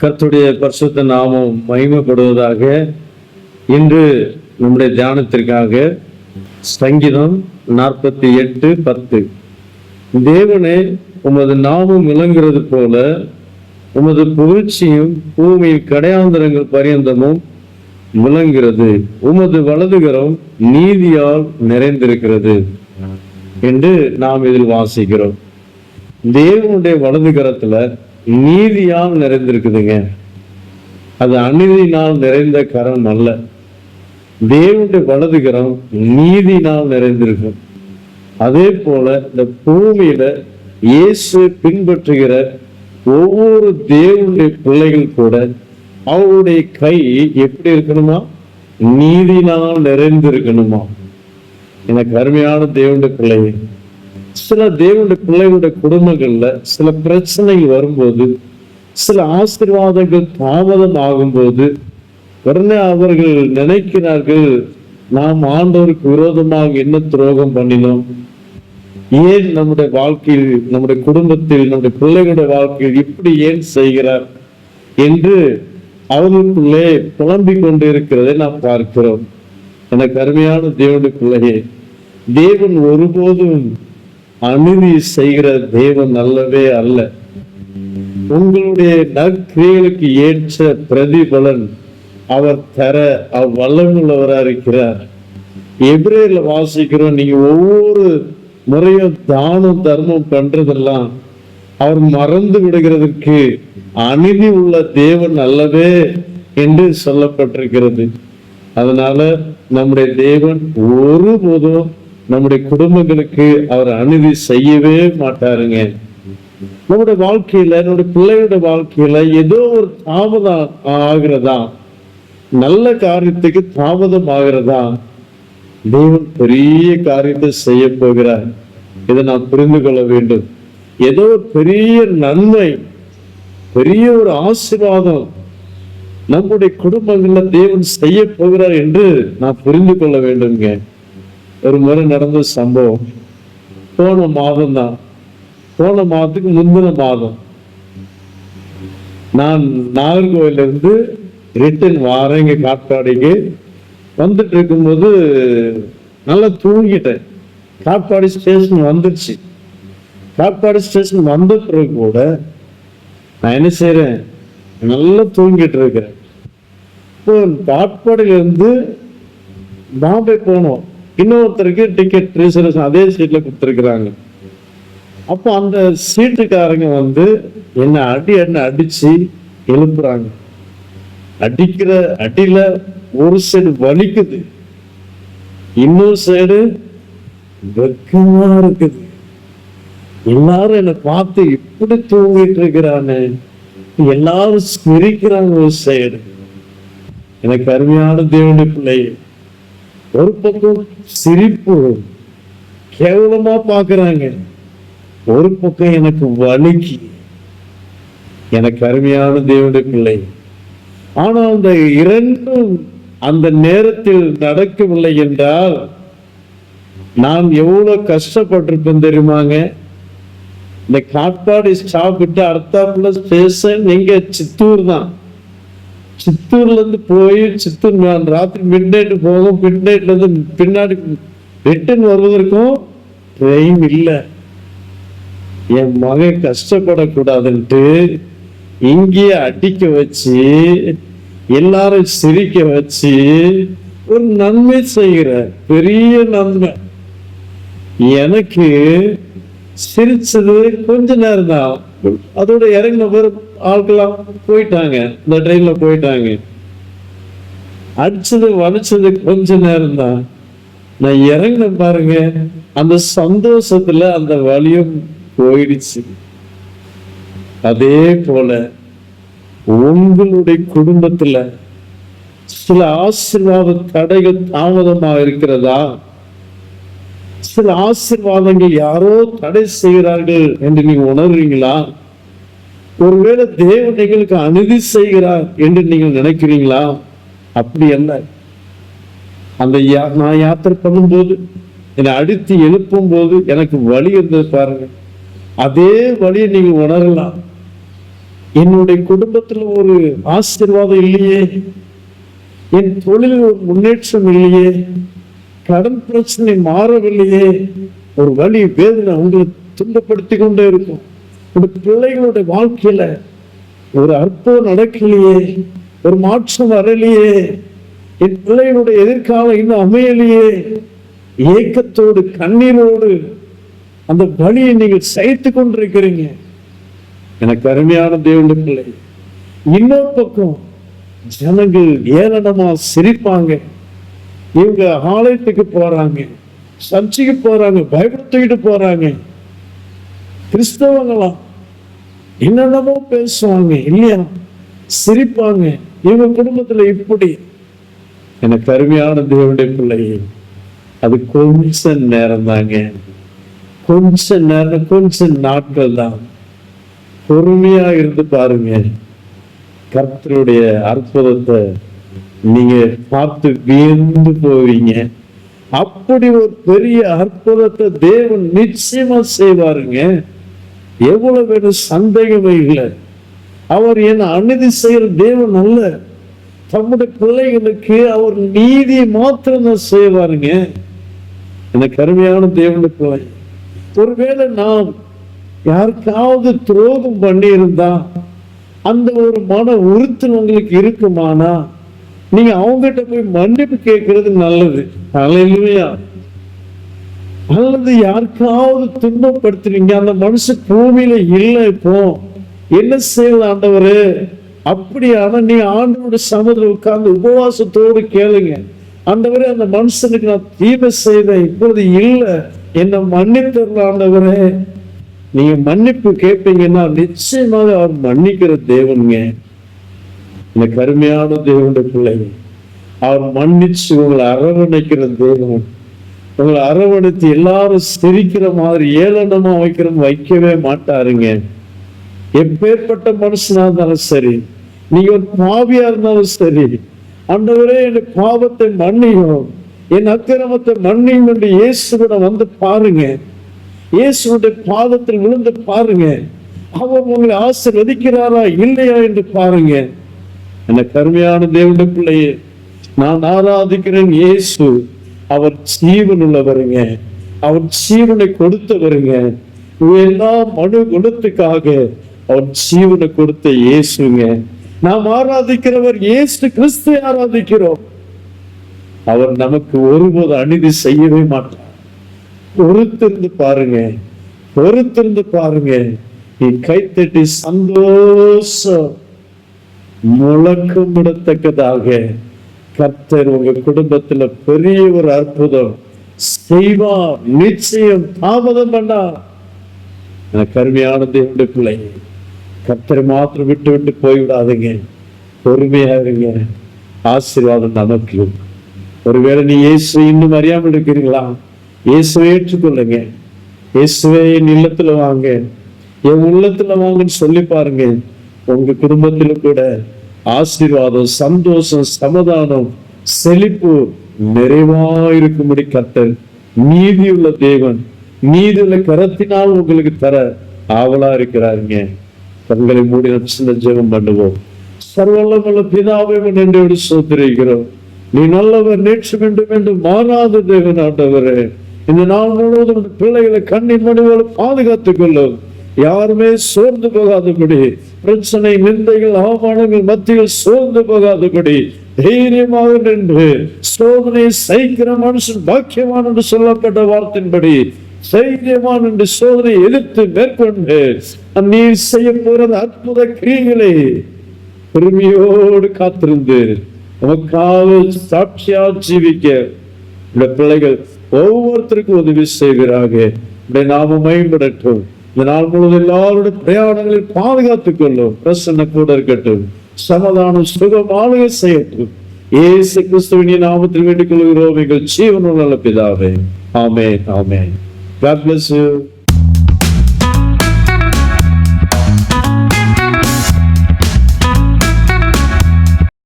கர்த்துடைய பரிசுத்த நாமம் மகிமைப்படுவதாக இன்று நம்முடைய தியானத்திற்காக சங்கீதம் நாற்பத்தி எட்டு பத்து. தேவனே உமது நாமம் விளங்குறது போல உமது புகழ்ச்சியும் பூமியின் கடையாந்தரங்கள் பரியந்தமும் விளங்குகிறது. உமது வலதுகரம் நீதியால் நிறைந்திருக்கிறது என்று நாம் இதில் வாசிக்கிறோம். தேவனுடைய வலதுகரத்துல நீதியால் நிறைந்திருக்குதுங்க. அது அநீதினால் நிறைந்த கரம் அல்ல. தேவனுடைய வலது கரம் நீதினால் நிறைந்திருக்கும். அதே போல இந்த பூமியில இயேசு பின்பற்றுகிற ஒவ்வொரு தேவனுடைய பிள்ளைகள் கூட அவருடைய கை எப்படி இருக்கணுமா? நீதினால் நிறைந்திருக்கணுமா? எனக்கு அருமையான தேவனுடைய பிள்ளைகள் சில தேவனுடைய பிள்ளைகளுடைய குடும்பங்கள்ல சில பிரச்சனைகள் வரும்போது சில ஆசீர்வாதங்கள் தாமதம் ஆகும்போது உடனே அவர்கள் நினைக்கிறார்கள் நாம் ஆண்டவருக்கு விரோதமாக என்ன துரோகம் பண்ணினோம்? ஏன் நம்முடைய வாழ்க்கையில் நம்முடைய குடும்பத்தில் நம்முடைய பிள்ளைகளுடைய வாழ்க்கையில் இப்படி ஏன் செய்கிறார்? என்று அவர்களுக்குள்ளே புலம்பிக் கொண்டு இருக்கிறதை நாம் பார்க்கிறோம். எனக்கு அருமையான தேவனுடைய பிள்ளையே தேவன் ஒருபோதும் அநீதி செய்கிற தேவன் அல்லவே அல்ல. உங்களுடைய நற்கிரியைகளுக்கு ஏற்ற பிரதிபலன் அவர் தர அவர் இருக்கிறார். எப்ரேல வாசிக்கிறோம் நீங்க ஒவ்வொரு முறையும் தானம் தர்மம் பண்றதெல்லாம் அவர் மறந்து விடுகிறதுக்கு அநீதி உள்ள தேவன் அல்லவே என்று சொல்லப்பட்டிருக்கிறது. அதனால நம்முடைய தேவன் ஒருபோதும் நம்முடைய குடும்பங்களுக்கு அவர் அநீதி செய்யவே மாட்டாருங்க. நம்முடைய வாழ்க்கையில நம்முடைய பிள்ளையோட வாழ்க்கையில ஏதோ ஒரு தாமதம் ஆகிறதா? நல்ல காரியத்துக்கு தாமதம் ஆகிறதா? தெய்வம் பெரிய காரியத்தை செய்ய போகிறார். இதை நாம் புரிந்து கொள்ள வேண்டும். ஏதோ பெரிய நன்மை பெரிய ஒரு ஆசீர்வாதம் நம்முடைய குடும்பங்கள்ல தேவன் செய்ய போகிறார் என்று நாம் புரிந்து கொள்ள வேண்டும்ங்க. ஒரு முறை நடந்த சம்பவம். போன மாதம் தான் போன மாதத்துக்கு முந்தின மாதம். நான் நாகர்கோவிலிருந்து ரிட்டன் வாரேன் இங்கே காட்பாடிக்கு. வந்துட்டு இருக்கும்போது நல்லா தூங்கிட்டேன். காட்பாடி ஸ்டேஷன் வந்துடுச்சு. காட்பாடி ஸ்டேஷன் வந்த பிறகு கூட நான் என்ன செய்கிறேன் நல்லா தூங்கிட்டு இருக்கிறேன் இப்போ காட்பாடியிலேருந்து பாம்பே போனோம். இன்னொருத்தருக்கு டிக்கெட் ரிசர்வேஷன் அதே சீட்ல கொடுத்துருக்குறாங்க. அப்போ அந்த சீட்டுக்காரங்க வந்து என்ன அடி என்ன அடிச்சு எழுப்புறாங்க. அடிக்கிற அடியில ஒரு சைடு வலிக்குது. இன்னொரு சைடு வெக்கமா இருக்குது. எல்லாரும் என்னை பார்த்து இப்படி தூங்கிட்டு இருக்கிறானே. எல்லாரும் சிரிக்கிறாங்க ஒரு சைடு எனக்கு அருமையான தேவனுடைய பிள்ளை ஒரு பக்கம் சிரிப்பு கேவலமா பாக்குறாங்க. ஒரு பக்கம் எனக்கு வலிக்கு. எனக்கு அருமையான தேவனுடைய பிள்ளை. ஆனால் அந்த இரண்டும் அந்த நேரத்தில் நடக்கவில்லை என்றால் நான் எவ்வளவு கஷ்டப்பட்டிருப்போம் தெரியுமாங்க? இந்த காட்பாடி ஸ்டாப் விட்டு அடுத்தாப்புல ஸ்டேஷன் எங்க சித்தூர் தான். சித்தூர்லேருந்து போய் சித்தூர் நான் ராத்திரி மிட் நைட்டு போகும் மிட் நைட்லேருந்து பின்னாடி ரிட்டர்ன் வருவதற்கும் ட்ரெயின் இல்லை. என் மகன் கஷ்டப்படக்கூடாதுன்ட்டு இங்கேயே அடிக்க வச்சு எல்லாரும் சிரிக்க வச்சு ஒரு நன்மை செய்கிற பெரிய நன்மை. எனக்கு சிரிச்சது கொஞ்ச நேரம் தான் அதோட இறங்கின பிறகு ஆட்கள்லாம் போயிட்டாங்க. இந்த ட்ரெயின்ல போயிட்டாங்க. அடிச்சது வளைச்சது கொஞ்ச நேரம் தான் நான் இறங்கின பாருங்க அந்த சந்தோஷத்துல அந்த வலியும் போயிடுச்சு. அதே போல உங்களுடைய குடும்பத்துல சில ஆசீர்வாத தடைகள் தாமதமா இருக்கிறதா? சில ஆசீர்வாதங்கள் யாரோ தடை செய்கிறார்கள் என்று நீங்க உணர்றீங்களா? ஒருவேளை தேவன் எங்களுக்கு அநீதி செய்கிறார் என்று நீங்கள் நினைக்கிறீங்களா? அப்படி அல்ல. அந்த யா- நான் யாத்திரை பண்ணும்போது என்னை அடித்து எழுப்பும் போது எனக்கு வழி இருந்தது பாருங்க. அதே வழியை நீங்க உணரலாம். என்னுடைய குடும்பத்துல ஒரு ஆசீர்வாதம் இல்லையே. என் தொழிலில் ஒரு முன்னேற்றம் இல்லையே. கடன் பிரச்சனை மாறவில்லையே. ஒரு வழி வேதனை உங்களை துன்பப்படுத்தி கொண்டே இருக்கும். இந்த பிள்ளைகளுடைய வாழ்க்கையில ஒரு அற்பம் நடக்கலையே ஒரு மாற்றம் வரலையே என் பிள்ளைகளுடைய எதிர்காலம் இன்னும் அமையலையே ஏக்கத்தோடு கண்ணீரோடு அந்த வழியை நீங்கள் சைத்து கொண்டிருக்கிறீங்க. எனக்கு அருமையான தேவனுடைய பிள்ளை. இன்னொரு பக்கம் ஜனங்கள் ஏளனமா சிரிப்பாங்க. இவங்க ஆலயத்துக்கு போறாங்க சர்ச்சைக்கு போறாங்க பயப்படுத்திக்கிட்டு போறாங்க. கிறிஸ்தவங்களாம் என்னென்னமோ பேசுவாங்க இல்லையா? சிரிப்பாங்க. இவங்க குடும்பத்துல இப்படி. எனக்கு அருமையான தேவனுடைய பிள்ளை அது கொஞ்ச நேரம் தாங்க கொஞ்ச நேரம் கொஞ்ச நாட்கள் தான். பொறுமையா இருந்து பாருங்க. கர்த்தருடைய அற்புதத்தை நீங்க பார்த்து வியந்து போவீங்க. அப்படி ஒரு பெரிய அற்புதத்தை தேவன் நிச்சயமா செய்வாருங்க. எவ்வளவு வேணும் சந்தேகமே இல்லை. அவர் என் அநீதி செய்கிற தேவன் அல்ல. தம்முடைய பிள்ளைகளுக்கு அவர் நீதி மாத்திரம் தான் செய்வாருங்க. எனக்கு அருமையான தேவனுடைய பிள்ளை. ஒருவேளை நாம் யாருக்காவது துரோகம் பண்ணியிருந்தா அந்த ஒரு மன உறுத்தல் உங்களுக்கு இருக்குமானா? நீங்க அவங்ககிட்ட போய் மன்னிப்பு கேட்கறது நல்லது. அல்லையா அல்லது யாருக்காவது துன்பப்படுத்துறீங்க அந்த மனுஷன் பூமியில இல்லை இப்போ. என்ன செய்யல ஆண்டவரு? அப்படியான நீ ஆண்டோட சமுதிரம் உட்கார்ந்து உபவாசத்தோடு கேளுங்க. ஆண்டவரே அந்த மனுஷனுக்கு நான் தீமை செய்தேன் இப்பொழுது இல்லை. என்ன மன்னித்தரல ஆண்டவரே. நீங்க மன்னிப்பு கேட்பீங்கன்னா நிச்சயமாக அவர் மன்னிக்கிற தேவனுங்க. இந்த கருமையான தேவனுடைய பிள்ளைங்க அவர் மன்னிச்சு உங்களை அரவணைக்கிற தேவன். உங்களை அரவணைத்து எல்லாரும் சிரிக்கிற மாதிரி ஏளனமா வைக்கிற வைக்கவே மாட்டாருங்க. எப்பேற்பட்ட மனுஷனா இருந்தாலும் சரி நீங்க ஒரு பாவியா இருந்தாலும் சரி அண்டவரே என் பாவத்தை மன்னியும். என் அக்கிரமத்தை மன்னியும் என்று இயேசுவிட வந்து பாருங்க. இயேசுடைய பாதத்தில் விழுந்து பாருங்க. அவர் உங்களை ஆசீர்வதிக்கிறாரா இல்லையா என்று பாருங்க. என்ன கருமையான தேவனுக்குள்ளேயே நான் ஆராதிக்கிறேன் இயேசு. அவர் ஜீவன் உள்ளவருங்க. அவர் ஜீவனை கொடுத்தவருங்க. எல்லா மனு குணத்துக்காக அவர் ஜீவனை கொடுத்த இயேசுங்க. நாம் ஆராதிக்கிறவர் இயேசு கிறிஸ்து ஆராதிக்கிறோம். அவர் நமக்கு ஒருபோது அநீதி செய்யவே மாட்டார். பொறுத்திருந்து பாருங்க. பொறுத்திருந்து பாருங்க. நீ கைத்தட்டி சந்தோஷம். முழக்கம் விடத்தக்கதாக கர்த்தர் உங்க குடும்பத்துல பெரிய ஒரு அற்புதம். செய்வா நிச்சயம் தாமதம் பண்ணா. எனக்கு கருமையான தேவனுடைய பிள்ளை கர்த்தரை மாத்திரம் விட்டு விட்டு போய்விடாதுங்க. பொறுமையா இருங்க. ஆசீர்வாதம் நமக்கு ஒருவேளை நீ இயேசு இன்னும் அறியாமல் இருக்கிறீங்களா இயேசுவை ஏற்றுக்கொள்ளுங்க. இயேசுவை என் இல்லத்துல வாங்க. என் உள்ளத்துல வாங்கன்னு சொல்லி பாருங்க. உங்க குடும்பத்திலும் கூட ஆசீர்வாதம் சந்தோஷம் சமாதானம் செழிப்பு நிறைவா இருக்கும்படி நீதியுள்ள தேவன் நீதியுள்ள கரத்தினால் உங்களுக்கு தர ஆவலா இருக்கிறாருங்க. கண்களை மூடி நம்ம சின்ன ஜெபம் பண்ணுவோம். சர்வல்லமுள்ள பிதாவை நன்றியோடு சோத்திருக்கிறோம். நீ நல்லவர் நேற்று வேண்டும் என்று மாறாத தேவன் ஆண்டவரே. இந்த நாள் முழுவதும் பிள்ளைகளை கண்ணின் மணிவோடு பாதுகாத்துக் கொள்ளும். யாருமே சோர்ந்து போகாதபடி பிரச்சனை நிந்தைகள் அவமானங்கள் மத்தியில் சோர்ந்து போகாதபடி தைரியமாக நின்று சோதனை சைக்கிற மனுஷன் பாக்கியமான என்று சொல்லப்பட்ட வார்த்தையின்படி தைரியமான் என்று சோதனை எதிர்த்து மேற்கொண்டு நீ செய்ய போறது அற்புத கிரியைகளை பெருமையோடு காத்திருந்து நமக்காக சாட்சியா ஜீவிக்க இந்த பிள்ளைகள் ஒவ்வொருத்தருக்கும் உதவி செய்கிறார்கள் நாம மேம்படட்டும் இந்த நாள் முழுவதும் எல்லாருடைய பிரயாணங்களில் பாதுகாத்துக் கொள்ளும் பிரசன்ன கூட இருக்கட்டும். சமாதானம் சுகம் ஆளுகை செய்யட்டும். ஏசு கிறிஸ்துவின் நாமத்தில் வேண்டிக் கொள்கிறோம். எங்கள் ஜீவனுள்ள பிதாவே. ஆமே ஆமே God bless you.